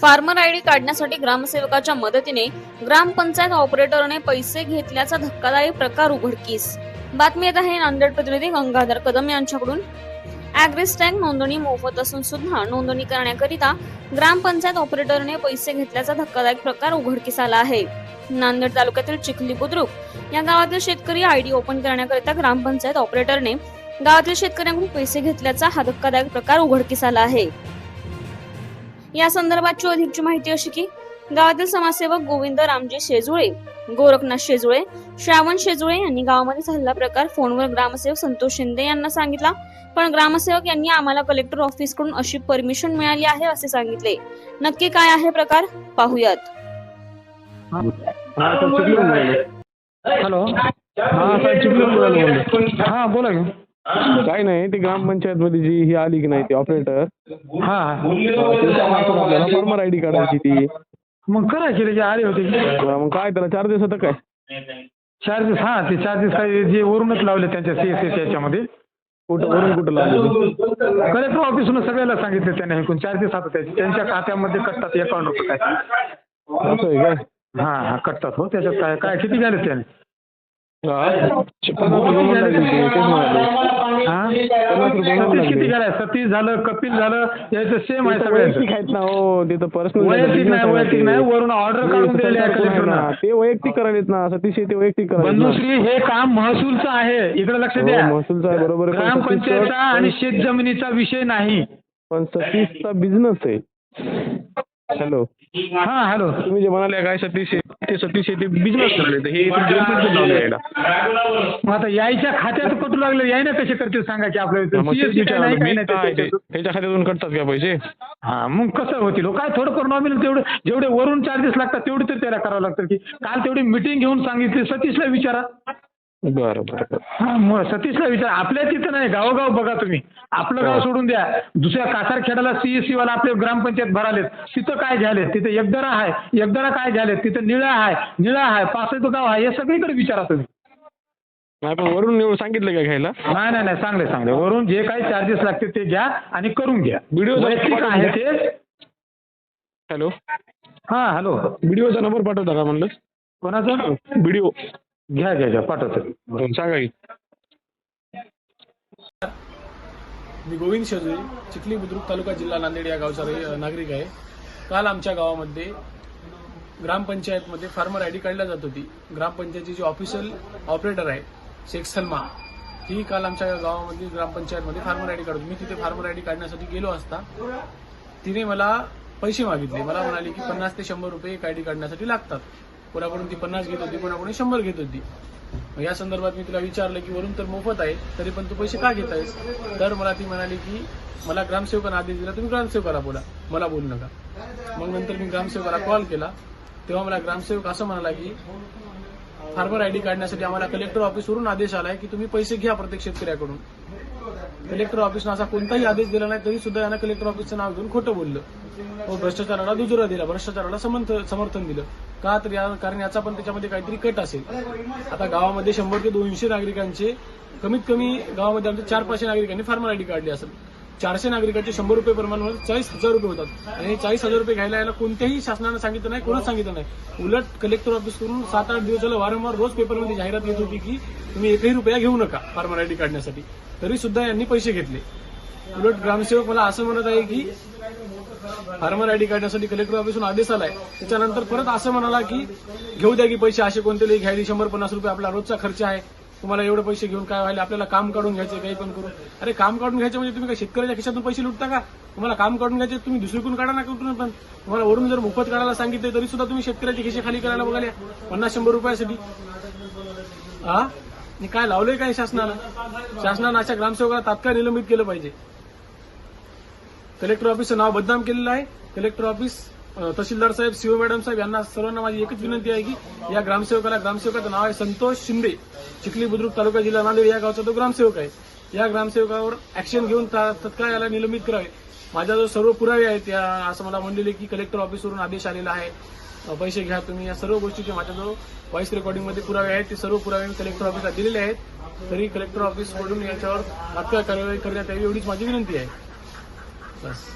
Farmer ID काढण्यासाठी ग्रामसेवकाच्या मदतीने ग्रामपंचायत ऑपरेटरने पैसे घेतल्याचा धक्कादायक प्रकार उघडकीस. बातमी येत आहे नांदेड प्रतिनिधी गंगाधर कदम यांच्याकडून. टँक नोंदणी मोफत असून सुद्धा नोंदणी करण्याकरिता ग्रामपंचायत ऑपरेटरने पैसे घेतल्याचा धक्कादायक प्रकार उघडकीस आला आहे. नांदेड तालुक्यातील चिखली बुद्रुक या गावातील शेतकरी आयडी ओपन करण्याकरिता ग्रामपंचायत ऑपरेटरने गावातील शेतकऱ्यांकडून पैसे घेतल्याचा हा धक्कादायक प्रकार उघडकीस आला आहे. या संदर्भातची अधिकची माहिती अशी की गावातील समाजसेवक गोविंद रामजी शेजुळे गोरखनाथ शेजुळे श्रावण शेजुळे यांनी गावामध्ये झालेला प्रकार फोनवर ग्रामसेवक संतोष शिंदे यांना सांगितला. पण ग्रामसेवक यांनी आम्हाला कलेक्टर ऑफिसकडून अशी परमिशन मिळाली आहे असे सांगितले. नक्की काय आहे प्रकार? पाहूयात. हा हॅलो. हा हा बोला की काय नाही ती ग्रामपंचायत मध्ये जी ही आली की नाही ती ऑपरेटर फॉर्मर आयडी काढायची ती. मग करायची त्याची आली होती. मग काय त्याला चार्जेस होतं काय? चार्जेस हा ते चार्जेस काही जे वरूनच लावले त्यांच्या सी एस एस याच्यामध्ये. कुठं वरून कुठं लावलं? कलेक्टर ऑफिसनं सगळ्याला सांगितलं त्याने ऐकून चार्जेस आता त्याचे त्यांच्या खात्यामध्ये कटतात अकाउंट रुपये काय. असं आहे काय? हा हा कटतात हो त्याच्यात काय काय किती गेले त्याने? सतीश लागली. किती गेलाय सतीश झालं कपिल झालं याचं सेम आहे वैयक्तिक सगळ्यांचं आहेत ना हो ते तर पर्सनल वैयक्तिक नाही वैयक्तिक नाही वरून ऑर्डर काढून दिलेली आहे कलेक्टरनं ते वैयक्तिक करायलेत ना सतीश हे ते वैयक्तिक करायलेत ना. बंधुश्री हे काम महसूलचं आहे. इकडे लक्ष हो, द्या. महसूलचा आहे बरोबर ग्रामपंचायतचा सतीश- आणि शेत जमिनीचा विषय नाही. पण सतीशचा बिझनेस आहे. हॅलो हा हॅलो तुम्ही जे म्हणाले काय सतीश ते सतीश ते बिझनेस करायले हे यायला. मग आता यायच्या खात्यात कटू लागले? याय ना कसे करतील सांगा की आपल्या इथं? मग तेच CSC काय नाही विचारलं काय मी नाही काय? ते त्याच्यात. त्याच्या खात्यातून कटतात का पैसे? हा मग कसं होतील? हो? काय थोडं नॉमिनल तेवढं जेवढे वरून चार्जेस लागतात तेवढे तर त्याला करावं लागतं की काल तेवढी मिटिंग घेऊन सांगितली. सतीशला विचारा. बरं बरं बरं. हा मग सतीशला विचार. आपल्या तिथं नाही गावोगाव बघा तुम्ही. आपलं गाव हा. सोडून द्या. दुसऱ्या कासार खेड्याला सीएससी वाला आपले ग्रामपंचायत भरालेत. तिथं काय झाले तिथं एकदरा आहे. एकदरा काय झाले तिथं निळा आहे. निळा आहे. पासष्ट गाव आहे. हे सगळीकडे विचारा तुम्ही. नाही पण वरून सांगितलं का घ्यायला? नाही नाही नाही. चांगले चांगले वरून जे काही चार्जेस लागतील ते घ्या आणि करून घ्या. वैयक्तिक पाठवून आहे. ते हॅलो हा हॅलो. व्हिडिओचा नंबर पाठवता का म्हणलं? कोणाचं? व्हिडिओ घ्या घ्या घ्या पाठवतो. सांगा की. मी गोविंद शेजुरी चिखली बुद्रुक तालुका जिल्हा नांदेड या गावचा नागरिक आहे. काल आमच्या गावामध्ये ग्रामपंचायतमध्ये फार्मर आय डी काढल्या जात होती. ग्रामपंचायतची जी ऑफिशियल ऑपरेटर आहे शेख सलमा ही काल आमच्या गावामध्ये ग्रामपंचायतमध्ये फार्मर आय डी काढत. मी तिथे फार्मर आय डी काढण्यासाठी गेलो असता तिने मला पैसे मागितले. मला म्हणाली की पन्नास ते शंभर रुपये एक आय डी काढण्यासाठी लागतात. कोणाकडून ती पन्नास घेत होती कोणाकडून शंभर घेत होती. मग या संदर्भात मी तिला विचारलं की वरून तर मोफत आहे तरी पण तू पैसे का घेत आहेस? तर मला ती म्हणाली की मला ग्रामसेवकांना आदेश दिला तुम्ही ग्रामसेवकाला बोला मला बोलू नका. मग नंतर मी ग्रामसेवकाला कॉल केला. तेव्हा मला ग्रामसेवक असं म्हणाला की फार्मर आयडी काढण्यासाठी आम्हाला कलेक्टर ऑफिसवरून आदेश आलाय की तुम्ही पैसे घ्या प्रत्येक शेतकऱ्याकडून. कलेक्टर ऑफिसनं असा कोणताही आदेश दिला नाही तरी सुद्धा यानं कलेक्टर ऑफिसचं नाव घेऊन खोटं बोललं. हो, भ्रष्टाचाराला दुजोरा दिला. भ्रष्टाचाराला समर्थन दिलं. का तर या कारण याचा पण त्याच्यामध्ये काहीतरी कट असेल. आता गावामध्ये शंभर ते दोनशे नागरिकांचे कमीत कमी गावामध्ये आमच्या चार पाचशे नागरिकांनी फार्मर आयडी काढली असेल. चारशे नागरिकांचे शंभर रुपये प्रमाण चाळीस हजार रुपये होतात. आणि चाळीस हजार रुपये घ्यायला याला कोणत्याही शासनानं सांगितलं नाही कोणाच सांगितलं नाही. उलट कलेक्टर ऑफिस करून सात आठ दिवस झालं वारंवार रोज पेपरमध्ये जाहिरात येत होती की तुम्ही एकही रुपया घेऊ नका फार्मर आयडी काढण्यासाठी. तरी सुद्धा यांनी पैसे घेतले. उलट ग्रामसेवक मला असं म्हणत आहे की फार्मर आयडी काढण्यासाठी कलेक्टर ऑफिसून आदेश आलाय. त्याच्यानंतर परत असं म्हणाला की घेऊ द्या की पैसे असे कोणते घ्यायला शंभर पन्नास रुपये आपला रोजचा खर्च आहे. तुम्हाला एवढे पैसे घेऊन काय व्हायला? आपल्याला काम काढून घ्यायचे काही पण करून. अरे काम काढून घ्यायचे म्हणजे तुम्ही काय शेतकऱ्याच्या खिशातून पैसे लुटता का? तुम्हाला काम काढून घ्यायचे तुम्ही दुसरीकडून काढा ना कुठून पण. तुम्हाला वरून जर मोफत काढायला सांगितले तरी सुद्धा तुम्ही शेतकऱ्याचे खिशे खाली करायला बघाले पन्नास शंभर रुपयासाठी. हा काय लावलंय काय शासनानं शासनानं अशा ग्रामसेवकाला तात्काळ निलंबित केलं पाहिजे. कलेक्टर ऑफिसचं नाव बदनाम केलेलं आहे. कलेक्टर ऑफिस तहसीलदार साहेब सीओ मॅडम साहेब यांना सर्वांना माझी एकच विनंती आहे की या ग्रामसेवकाला ग्रामसेवकाचं नाव आहे संतोष शिंदे. चिखली बुद्रुक तालुका जिल्हा नांदेड या गावचा तो ग्रामसेवक आहे. या ग्रामसेवकावर ऍक्शन घेऊन तत्काळ याला निलंबित करावे. माझ्याजवळ सर्व पुरावे आहेत या असं मला म्हणलेले की कलेक्टर ऑफिसवरून आदेश आलेला आहे. पैसे घ्या तुम्ही या सर्व गोष्टीचे माझ्याजवळ व्हॉइस रेकॉर्डिंगमध्ये पुरावे आहेत ते सर्व पुरावे मी कलेक्टर ऑफिसला दिलेले आहेत. तरी कलेक्टर ऑफिसकडून याच्यावर तात्काळ कारवाई करण्यात यावी एवढीच माझी विनंती आहे. Yes.